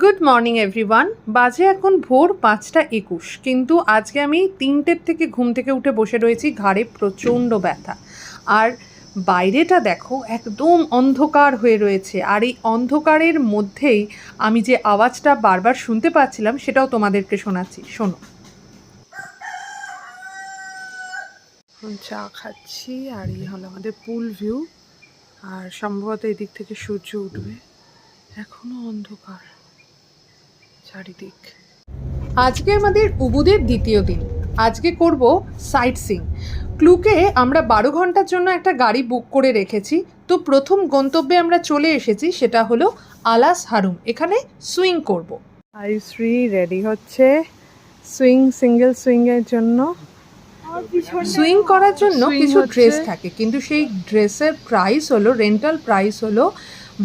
Good morning everyone বাজে এখন ভোর পাঁচটা একুশ, কিন্তু আজকে আমি তিনটের থেকে ঘুম থেকে উঠে বসে রয়েছি, ঘাড়ে প্রচণ্ড ব্যথা। আর বাইরেটা দেখো, একদম অন্ধকার হয়ে রয়েছে। আর এই অন্ধকারের মধ্যেই আমি যে আওয়াজটা বারবার শুনতে পাচ্ছিলাম, সেটাও তোমাদেরকে শোনাচ্ছি। শোনো। চা খাচ্ছি, আর এই হলো আমাদের পুল ভিউ আর সম্ভবত এদিক থেকে সূর্য উঠবে। এখনও অন্ধকার। চারিদিক। আজকে আমাদের উবুদের দ্বিতীয় দিন। আজকে করব সাইট সিং ক্লুকে আমরা বারো ঘণ্টার জন্য একটা গাড়ি বুক করে রেখেছি। তো প্রথম গন্তব্যে আমরা চলে এসেছি সেটা হলো আলাস হারুম। এখানে সুইং করব। আয়ুশ্রী রেডি হচ্ছে। সুইং সিঙ্গেল সুইংয়ের জন্য। সুইং করার জন্য কিছু ড্রেস থাকে কিন্তু সেই ড্রেসের প্রাইস হলো রেন্টাল প্রাইস হলো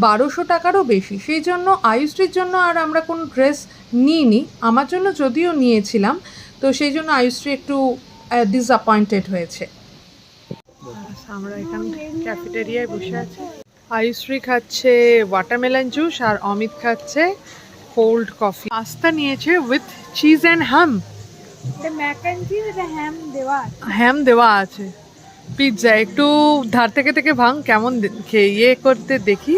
বারোশো টাকারও বেশি। সেই জন্য আয়ুশ্রীর জন্য আর আমরা কোনো ড্রেস নিইনি। আমার জন্য যদিও নিয়েছিলাম তো সেই জন্য আয়ুশ্রী একটু ডিসঅ্যাপয়েন্টেড হয়েছে। আমরা এখানে ক্যাফেটেরিয়ায় বসে আছি। আয়ুশ্রী খাচ্ছে ওয়াটারমেলন জুস আর অমিত খাচ্ছে কোল্ড কফি পাস্তা নিয়েছে উইথ চিজ অ্যান্ড হ্যাম দেওয়া হ্যাম দেওয়া আছে। পিৎজা একটু ধার থেকে থেকে ভাঙ কেমন খেয়ে ইয়ে করতে দেখি।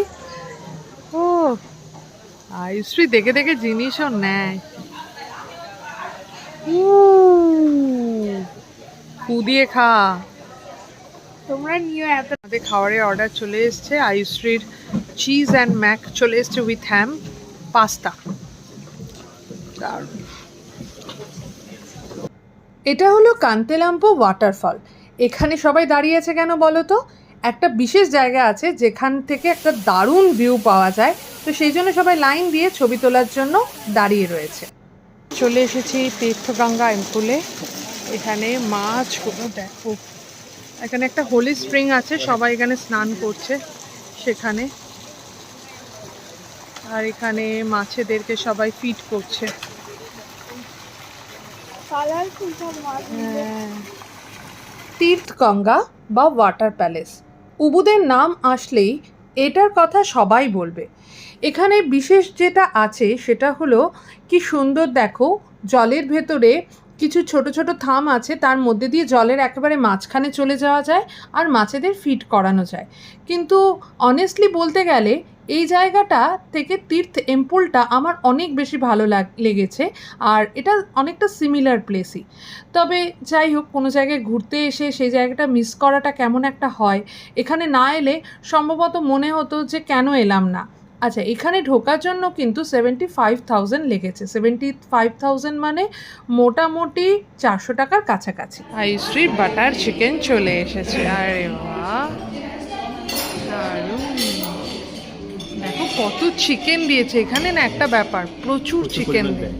আয়ুশ্রী দেখে দেখে জিনিসও নেয়। ফু দিয়ে খা। তোমরা নিও এত আমাদের খাবারের অর্ডার চলে এসছে। আয়ুশ্রীর চিজ অ্যান্ড ম্যাক চলে এসছে উইথ হ্যাম পাস্তা এটা হলো কান্তেলাম্পো ওয়াটারফল এখানে সবাই দাঁড়িয়ে আছে কেন বলো তো? একটা বিশেষ জায়গা আছে যেখান থেকে একটা দারুণ ভিউ পাওয়া যায়। তো সেই জন্য সবাই লাইন দিয়ে ছবি তোলার জন্য দাঁড়িয়ে রয়েছে। চলে এসেছি তীর্থগঙ্গা এমপুলে এখানে মাছগুলো দেখো। এখানে একটা হোলি স্প্রিং আছে সবাই এখানে স্নান করছে সেখানে। আর এখানে মাছেদেরকে সবাই ফিট করছে। সব তীর্থগঙ্গা বা ওয়াটার প্যালেস উবুদের নাম আসলেই এটার কথা সবাই বলবে। এখানে বিশেষ যেটা আছে সেটা হলো, কি সুন্দর দেখো, জলের ভেতরে কিছু ছোট ছোট থাম আছে, তার মধ্যে দিয়ে জলের একেবারে মাঝখানে চলে যাওয়া যায় আর মাছেদের ফিট করানো যায়। কিন্তু অনেস্টলি বলতে গেলে এই জায়গাটা থেকে তীর্থ এম্পুলটা আমার অনেক বেশি ভালো লাগ, লেগেছে, আর এটা অনেকটা সিমিলার প্লেসই তবে যাই হোক, কোনো জায়গায় ঘুরতে এসে সেই জায়গাটা মিস করাটা কেমন একটা হয়, এখানে না এলে সম্ভবত মনে হতো যে কেন এলাম না। আচ্ছা এখানে ঢোকার জন্য কিন্তু সেভেন্টি ফাইভ থাউজেন্ড লেগেছে। সেভেন্টি ফাইভ থাউজেন্ড মানে মোটামুটি চারশো টাকার কাছাকাছি। আইশ্রী বাটার চিকেন চলে এসেছে। আরে বাহ! কত চিকেন দিয়েছে? এখানে না একটা ব্যাপার প্রচুর চিকেন দেয়।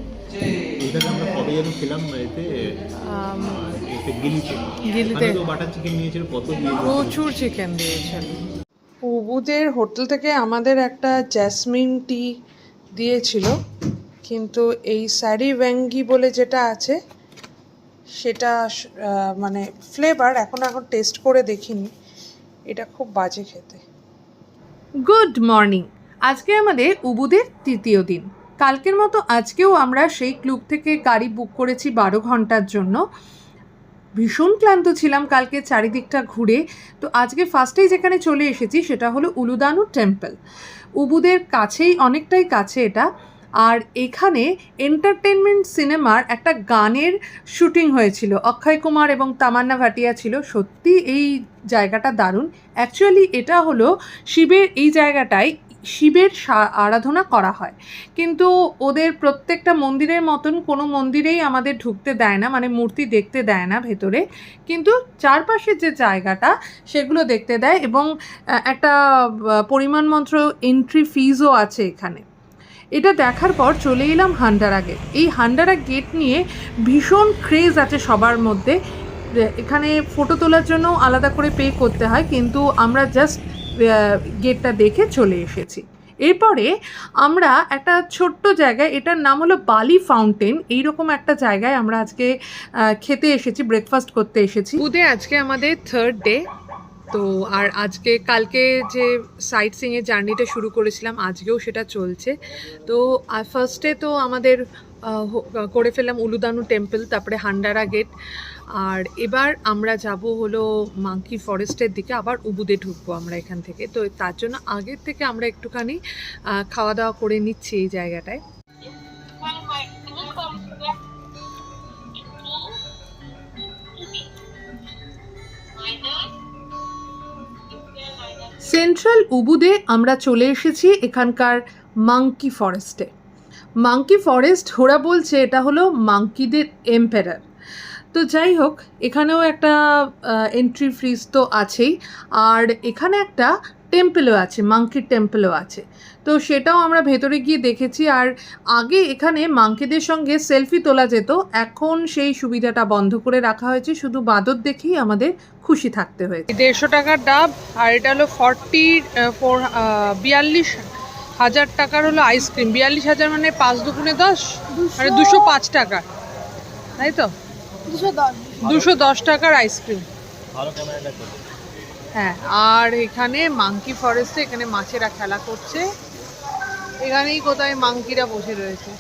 এটাকে আমরা কবে যেন খেলাম এতে এতে গিলিতে। গিলিতে। বাটার চিকেন নিয়েছিল কত প্রচুর চিকেন দিয়েছেন উবুদের হোটেল থেকে আমাদের একটা জ্যাসমিন টি দিয়েছিল কিন্তু এই স্যারি ওয়াঙ্গি বলে যেটা আছে সেটা মানে ফ্লেভার এখন এখন টেস্ট করে দেখিনি। এটা খুব বাজে খেতে। গুড মর্নিং আজকে আমাদের উবুদের তৃতীয় দিন। কালকের মতো আজকেও আমরা সেই ক্লুব থেকে গাড়ি বুক করেছি বারো ঘণ্টার জন্য। ভীষণ ক্লান্ত ছিলাম কালকে চারিদিকটা ঘুরে। তো আজকে ফার্স্টেই যেখানে চলে এসেছি সেটা হলো উলুদানু টেম্পল উবুদের কাছেই অনেকটাই কাছে এটা। আর এখানে এন্টারটেনমেন্ট সিনেমার একটা গানের শুটিং হয়েছিল। অক্ষয় কুমার এবং তামান্না ভাটিয়া ছিল। সত্যি এই জায়গাটা দারুণ। অ্যাকচুয়ালি এটা হলো শিবের এই জায়গাটায় শিবের আরাধনা করা হয়। কিন্তু ওদের প্রত্যেকটা মন্দিরের মতন কোনো মন্দিরেই আমাদের ঢুকতে দেয় না মানে মূর্তি দেখতে দেয় না ভেতরে। কিন্তু চারপাশের যে জায়গাটা, সেগুলো দেখতে দেয় এবং একটা পরিমাণ মন্ত্র এন্ট্রি ফিজও আছে এখানে। এটা দেখার পর চলে এলাম হান্ডারা গেট এই হান্ডারা গেট নিয়ে ভীষণ ক্রেজ আছে সবার মধ্যে। এখানে ফটো তোলার জন্য আলাদা করে পে করতে হয়, কিন্তু আমরা জাস্ট গেটটা দেখে চলে এসেছি। এরপরে আমরা একটা ছোট্ট জায়গায়, এটার নাম হলো বালি ফাউন্টেন, এইরকম একটা জায়গায় আমরা আজকে খেতে এসেছি ব্রেকফাস্ট করতে এসেছি। উদে আজকে আমাদের থার্ড ডে তো আর আজকে, কালকে যে সাইট সিংয়ের জার্নিটা শুরু করেছিলাম, আজকেও সেটা চলছে। তো ফার্স্টে তো আমাদের করে ফেললাম উলুদানু টেম্পল তারপরে হান্ডারা গেট আর এবার আমরা যাব হলো মাঙ্কি ফরেস্টের দিকে, আবার উবুদে ঢুকবো আমরা এখান থেকে। তো তার জন্য আগের থেকে আমরা একটুখানি খাওয়া দাওয়া করে নিচ্ছি এই জায়গাটায়। সেন্ট্রাল উবুদে আমরা চলে এসেছি এখানকার মাঙ্কি ফরেস্টে। মাঙ্কি ফরেস্ট, ওরা বলছে এটা হলো মাঙ্কিদের এম্পেরার। তো যাই হোক এখানেও একটা এন্ট্রি ফ্রিজ তো আছেই। আর এখানে একটা টেম্পলও আছে মাঙ্কির টেম্পলও আছে। তো সেটাও আমরা ভেতরে গিয়ে দেখেছি। আর আগে এখানে মাঙ্কিদের সঙ্গে সেলফি তোলা যেত। এখন সেই সুবিধাটা বন্ধ করে রাখা হয়েছে। শুধু বাদর দেখেই আমাদের খুশি থাকতে হয়েছে। দেড়শো টাকার ডাব আর এটা হলো ফর্টি ফোর বিয়াল্লিশ হাজার টাকার হলো আইসক্রিম বিয়াল্লিশ হাজার মানে পাঁচ দুগুণে দশ মানে দুশো পাঁচ টাকা। তাই তো? দুশো দশ। টাকার আইসক্রিম। ভালো ক্যামেরাটা করো। হ্যাঁ আর এখানে মাঙ্কি ফরেস্টে এখানে মাছেরা খেলা করছে। এখানেই কোথায় মাঙ্কিরা বসে রয়েছে?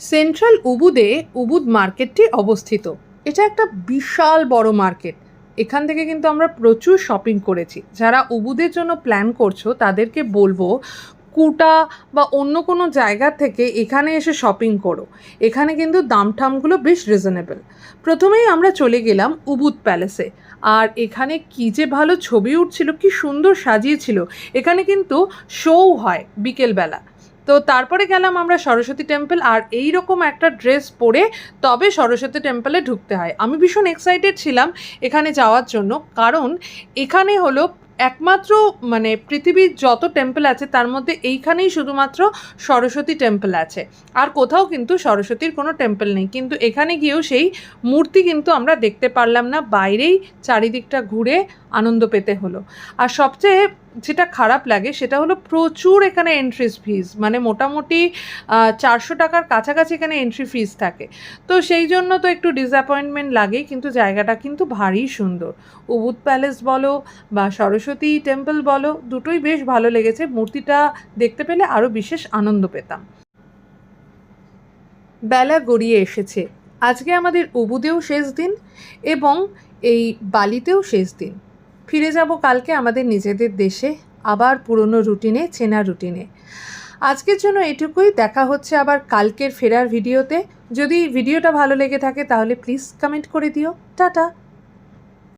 সেন্ট্রাল উবুদে উবুদ মার্কেটটি অবস্থিত। এটা একটা বিশাল বড় মার্কেট। এখান থেকে কিন্তু আমরা প্রচুর শপিং করেছি। যারা উবুদের জন্য প্ল্যান করছ তাদেরকে বলব কুটা বা অন্য কোনো জায়গা থেকে এখানে এসে শপিং করো। এখানে কিন্তু দাম ঠামগুলো বেশ রিজনেবল প্রথমেই আমরা চলে গেলাম উবুদ প্যালেসে আর এখানে কি যে ভালো ছবি উঠছিল, কি সুন্দর সাজিয়েছিল। এখানে কিন্তু শোও হয় বিকেলবেলা। তো তারপরে গেলাম আমরা সরস্বতী টেম্পল আর এই রকম একটা ড্রেস পরে তবে সরস্বতী টেম্পলে ঢুকতে হয়। আমি ভীষণ এক্সাইটেড ছিলাম এখানে যাওয়ার জন্য, কারণ এখানে হলো একমাত্র মানে পৃথিবীর যত টেম্পল আছে, তার মধ্যে এইখানেই শুধুমাত্র সরস্বতী টেম্পল আছে। আর কোথাও কিন্তু সরস্বতীর কোনো টেম্পল নেই। কিন্তু এখানে গিয়েও সেই মূর্তি কিন্তু আমরা দেখতে পারলাম না। বাইরেই চারিদিকটা ঘুরে আনন্দ পেতে হলো। আর সবচেয়ে যেটা খারাপ লাগে, সেটা হলো প্রচুর এখানে এন্ট্রিস ফিজ মানে মোটামুটি চারশো টাকার কাছাকাছি এখানে এন্ট্রি ফিজ থাকে। তো সেই জন্য তো একটু ডিসঅ্যাপয়েন্টমেন্ট লাগেই, কিন্তু জায়গাটা কিন্তু ভারী সুন্দর। উবুদ প্যালেস বলো বা সরস্বতী টেম্পল বলো, দুটোই বেশ ভালো লেগেছে। মূর্তিটা দেখতে পেলে আরও বিশেষ আনন্দ পেতাম। বেলা গড়িয়ে এসেছে। আজকে আমাদের উবুদেও শেষ দিন এবং এই বালিতেও শেষ দিন। ফিরে যাব কালকে আমাদের নিজেদের দেশে, আবার পুরনো রুটিনে, চেনা রুটিনে। আজকের জন্য এটুকুই। দেখা হচ্ছে আবার কালকের ফেরার ভিডিওতে। যদি ভিডিওটা ভালো লেগে থাকে তাহলে প্লিজ কমেন্ট করে দিও। টাটা!